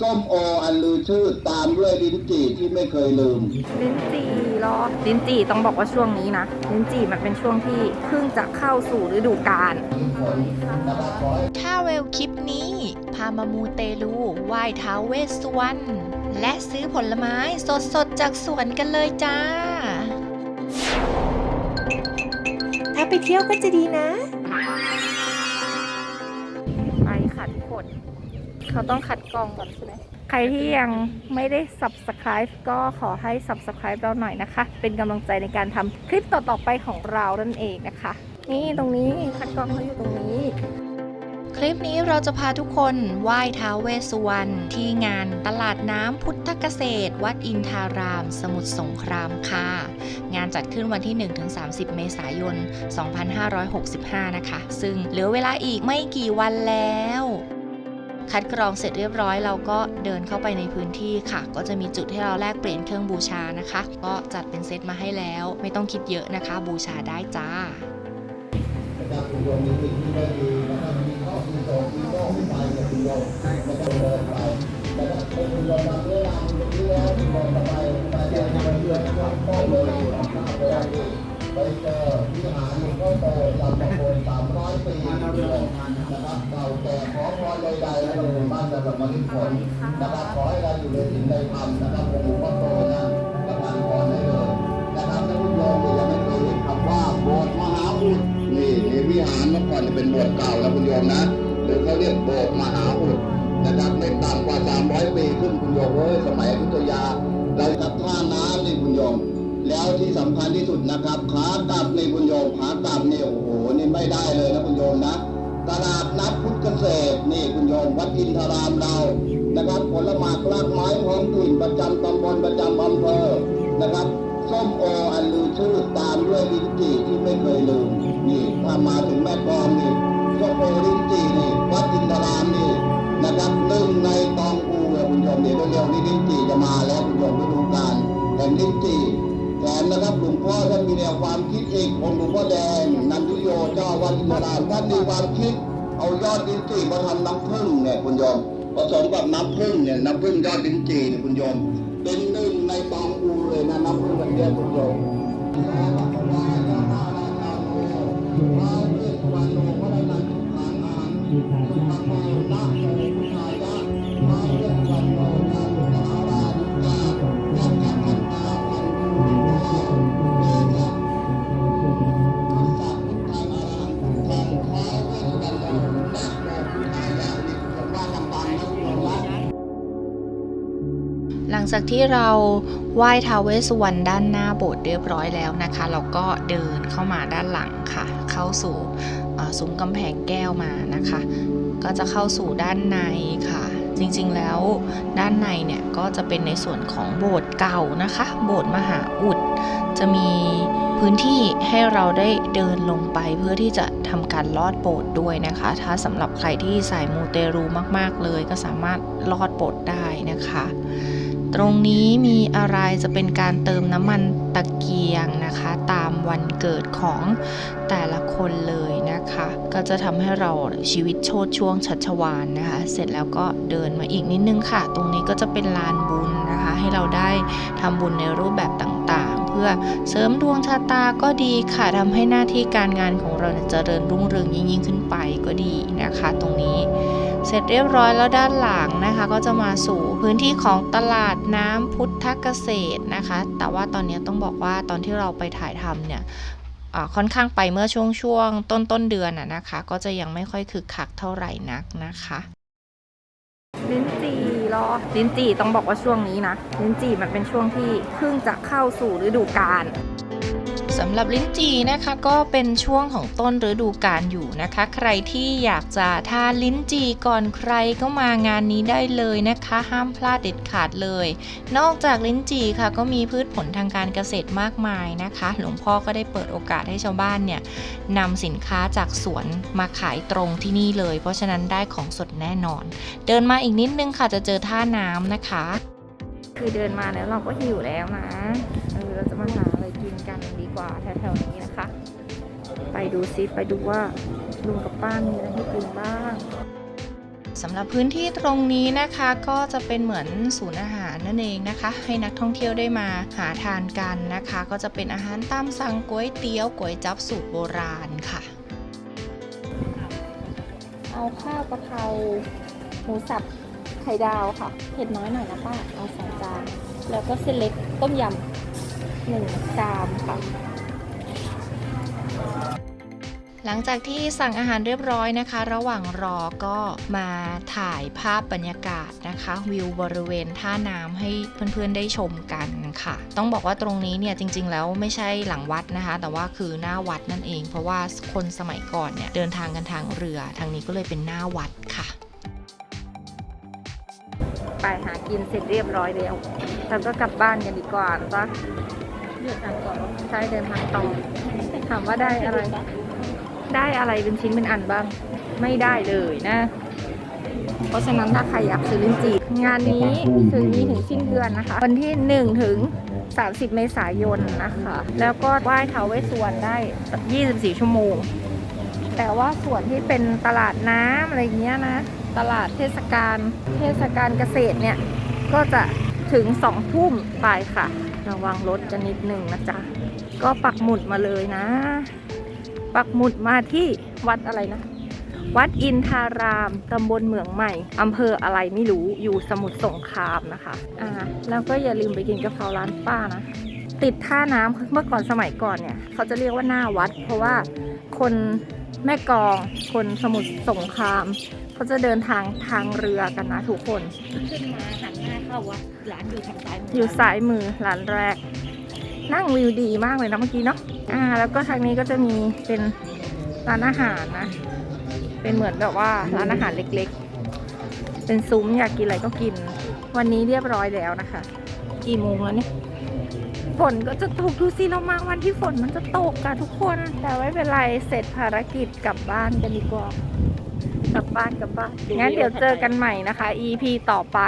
ส้มโออันลือชื่อตามด้วยลิ้นจี่ที่ไม่เคยลืม ลิ้นจี่เหรอลิ้นจี่ต้องบอกว่าช่วงนี้นะ ลิ้นจี่มันเป็นช่วงที่เพิ่งจะเข้าสู่ฤดูกาลถ้าเวลคลิปนี้ พามามูเตลูไหว้ท้าวเวสสุวรรณและซื้อผลไม้สดๆจากสวนกันเลยจ้า ถ้าไปเที่ยวก็จะดีนะ เขาต้องคัดกรองก่อนใช่ไหมใครที่ยังไม่ได้ subscribe ก็ขอให้ subscribe เราหน่อยนะคะ เป็นกำลังใจในการทำคลิปต่อๆไปของเรานั่นเองนะคะ นี่ตรงนี้คัดกรองเขาอยู่ตรงนี้ คลิปนี้เราจะพาทุกคนไหว้ท้าวเวสสุวรรณที่งานตลาดน้ำพุทธเกษตร วัดอินทาราม สมุทรสงครามค่ะ งานจัดขึ้นวันที่ 1-30 เมษายน 2565 นะคะ ซึ่งเหลือเวลาอีกไม่กี่วันแล้ว คัดกรองเสร็จเรียบร้อย เราก็เดินเข้าไปในพื้นที่ค่ะ ก็จะมีจุดให้เราแลกเปลี่ยนเครื่องบูชานะคะ ก็จัดเป็นเซตมาให้แล้ว ไม่ต้องคิดเยอะนะคะ บูชาได้จ้าไปเจอวิหารหลวงพ่อโตลำตะโพนสามร้อยปีนะครับเก่าแก่ ใดๆนะครับหมู่บ้านจะแบบมาลิผลนะครับขอให้เราอยู่ในสิ่งใดธรรมนะครับหลวงพ่อโตนะประทานพรให้เลยนะครับท่านผู้ชมที่ยังไม่เคยได้คำว่าโบสถ์มหาอุดนี่ในวิหารเมื่อก่อนจะเป็นโบสถ์เก่าแล้วคุณโยมนะหรือเขาเรียกโบสถ์มหาอุดนะครับไม่ต่ำกว่า 300 ปีขึ้นคุณโยมเอ้ยสมัยอยุธยาเรากับท่าน้ำนี่คุณโยมแล้วที่สำคัญที่สุดนะครับขากลับนี่คุณโยมขากลับนี่โอ้โหนี่ไม่ได้เลยนะคุณโยมนะ ตลาดนัดพุทธเกษตรนี่คุณโยมวัดอินทรามเรานะครับผลไม้รากไม้ท้องถิ่นประจำตำบลประจำอำเภอนะครับส้มโออันลือชื่อตามด้วยลิ้นจี่ที่ไม่เคยลืมนี่ถ้ามาถึงแม่กองนี่ส้มโอลิ้นจี่นี่วัดอินทรามนี่นะครับหนึ่งในตองอูเลยคุณโยมเดี๋ยวเร็วๆนี้ลิ้นจี่จะมาแล้วคุณโยมฤดูกาลแห่งลิ้นจี่แถมนะครับหลวงพ่อท่านมีแนวความคิดอีกองหลวงพ่อแดงนันทุโย วัดอินทรามท่านมีความคิดเอายอดดินจีมาทำน้ำผึ้งเนี่ยคุณโยมผสมกับน้ำผึ้งเนี่ยน้ำผึ้งยอดดินจีเนี่ยคุณโยม เป็นหนึ่งในตองอูเลยนะน้ำผึ้งแบบเนี้คุณโยมหลัง จากที่เราไหว้ท้าวเวสวรรณด้านหน้าโบสถ์เรียบร้อยแล้วนะคะ เราก็เดินเข้ามาด้านหลังค่ะ เข้าสู่ซุ้มกำแพงแก้วมานะคะ ก็จะเข้าสู่ด้านในค่ะ จริงๆแล้วด้านในเนี่ยก็จะเป็นในส่วนของโบสถ์เก่านะคะ โบสถ์มหาอุด จะมีพื้นที่ให้เราได้เดินลงไปเพื่อที่จะทำการลอดโบสถ์ด้วยนะคะ ถ้าสำหรับใครที่สายมูเตรูมากๆเลย ก็สามารถลอดโบสถ์ได้นะคะ ตรงนี้มีอะไรจะเป็นการเติมน้ำมันตะเกียงนะคะ ตามวันเกิดของแต่ละคนเลยนะคะ ก็จะทำให้เราชีวิตโชดช่วงชัชวานนะคะ เสร็จแล้วก็เดินมาอีกนิดนึงค่ะ ตรงนี้ก็จะเป็นลานบุญนะคะ ให้เราได้ทำบุญในรูปแบบต่างๆ เพื่อเสริมดวงชะตาก็ดีค่ะทำให้หน้าที่การงานของเราเนี่ยเจริญรุ่งเรืองยิ่งขึ้นไปก็ดีนะคะ ตรงนี้ เสร็จเรียบร้อยแล้วด้านหลังนะคะ ก็จะมาสู่พื้นที่ของตลาดน้ำพุทธเกษตรนะคะ แต่ว่าตอนนี้ต้องบอกว่าตอนที่เราไปถ่ายทำเนี่ยค่อนข้างไปเมื่อช่วงช่วงต้นต้นเดือนอะนะคะ ก็จะยังไม่ค่อยคึกคักเท่าไหร่นักนะคะลิ้นจี่รอลิ้นจี่ต้องบอกว่าช่วงนี้นะลิ้นจี่มันเป็นช่วงที่เพิ่งจะเข้าสู่ฤดูกาล สำหรับลิ้นจี่นะคะก็เป็นช่วงของต้นฤดูกาลอยู่นะคะ ใครที่อยากจะทานลิ้นจี่ก่อนใครก็มางานนี้ได้เลยนะคะ ห้ามพลาดเด็ดขาดเลย นอกจากลิ้นจี่ค่ะก็มีพืชผลทางการเกษตรมากมายนะคะ หลวงพ่อก็ได้เปิดโอกาสให้ชาวบ้านเนี่ยนำสินค้าจากสวนมาขายตรงที่นี่เลย เพราะฉะนั้นได้ของสดแน่นอน เดินมาอีกนิดนึงค่ะจะเจอท่าน้ำนะคะ คือเดินมาแล้วเราก็หิวแล้วนะ เออเราจะมาหาอะไรกินกันดีกว่าแถวๆนี้นะคะ ไปดูซิไปดูว่าลุงกับป้ามีอะไรให้กินบ้างสำหรับพื้นที่ตรงนี้นะคะก็จะเป็นเหมือนศูนย์อาหารนั่นเองนะคะ ให้นักท่องเที่ยวได้มาหาทานกันนะคะ ก็จะเป็นอาหารตามสั่งก๋วยเตี๋ยวก๋วยจั๊บสูตรโบราณค่ะ เอาข้าวกะเพราหมูสับไข่ดาวค่ะเผ็ดน้อยหน่อยนะป้าเอาสองจานแล้วก็เส้นเล็กต้มยำหนึ่งจานค่ะหลังจากที่สั่งอาหารเรียบร้อยนะคะ ระหว่างรอก็มาถ่ายภาพบรรยากาศนะคะ วิวบริเวณท่าน้ำให้เพื่อนๆได้ชมกันค่ะ ต้องบอกว่าตรงนี้เนี่ยจริง ๆ แล้วไม่ใช่หลังวัดนะคะ แต่ว่าคือหน้าวัดนั่นเอง เพราะว่าคนสมัยก่อนเนี่ยเดินทางกันทางเรือ ทางนี้ก็เลยเป็นหน้าวัดค่ะ ไปหากินเสร็จเรียบร้อยแล้วเราก็กลับบ้านกันดีกว่าจ้ะเดินทางก่อนใช่เดินทางต่อถามว่าได้อะไร ได้อะไรเป็นชิ้นเป็นอันบ้าง ไม่ได้เลยนะ เพราะฉะนั้นถ้าใครอยากซื้อลิ้นจี่งานนี้ถึงมีถึงสิ้นเดือนนะคะ วันที่ 1 ถึง 30 เมษายนนะคะ แล้วก็ไหว้เท้าเวสวรได้ 24 ชั่วโมง แต่ว่าส่วนที่เป็นตลาดน้ำอะไรเงี้ยนะตลาดเทศกาลเทศกาลเกษตรเนี่ย ก็จะถึง2ทุ่มไปค่ะ ระวังรถกันนิดนึงนะจ๊ะ ก็ปักหมุดมาเลยนะ ปักหมุดมาที่วัดอะไรนะ วัดอินทาราม ตำบลเหมืองใหม่ อำเภออะไรไม่รู้อยู่สมุทรสงครามนะคะ อ่า แล้วก็อย่าลืมไปกินกะเพราร้านป้านะ ติดท่าน้ำเมื่อก่อนสมัยก่อนเนี่ย เขาจะเรียกว่าหน้าวัด เพราะว่าคนแม่กอง คนสมุทรสงคราม เขาจะเดินทางทางเรือกันนะทุกคน ขึ้นมาหันหน้าเข้าวัดร้านอยู่ทางซ้ายมือยู่ซ้ายมือร้านแรก นั่งวิวดีมากเลยนะเมื่อกี้เนาะอ่า แล้วก็ทางนี้ก็จะมีเป็นร้านอาหารนะ เป็นเหมือนแบบว่าร้านอาหารเล็กๆ เป็นซุ้มอยากกินอะไรก็กิน วันนี้เรียบร้อยแล้วนะคะ กี่โมงแล้วเนี่ยฝนก็จะตกดูสิเรามาวันที่ฝนมันจะตกกันทุกคน แต่ไม่เป็นไรเสร็จภารกิจกลับบ้านกันดีกว่าก ลับบ้านกลับบ้านงั้นเดี๋ยวเจอกันใหม่นะคะ EP ต่อไป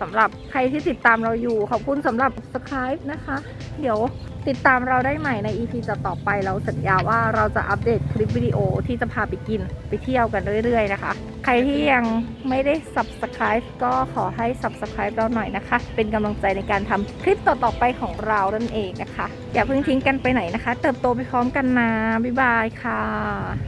สำหรับใครที่ติดตามเราอยู่ ขอบคุณสำหรับ subscribe นะคะ เดี๋ยวติดตามเราได้ใหม่ใน EP จะต่อไปเราสัญญาว่าเราจะอัปเดตคลิปวิดีโอที่จะพาไปกินไปเที่ยวกันเรื่อย ๆ นะคะ ใครที่ยังไม่ได้ subscribe ก็ขอให้ subscribe เราหน่อยนะคะ เป็นกำลังใจในการทำคลิปต่อ ๆ ไปของเรานั่นเองนะคะ อย่าเพิ่งทิ้งกันไปไหนนะคะ เติบโตไปพร้อมกันนะ บ๊ายบายค่ะ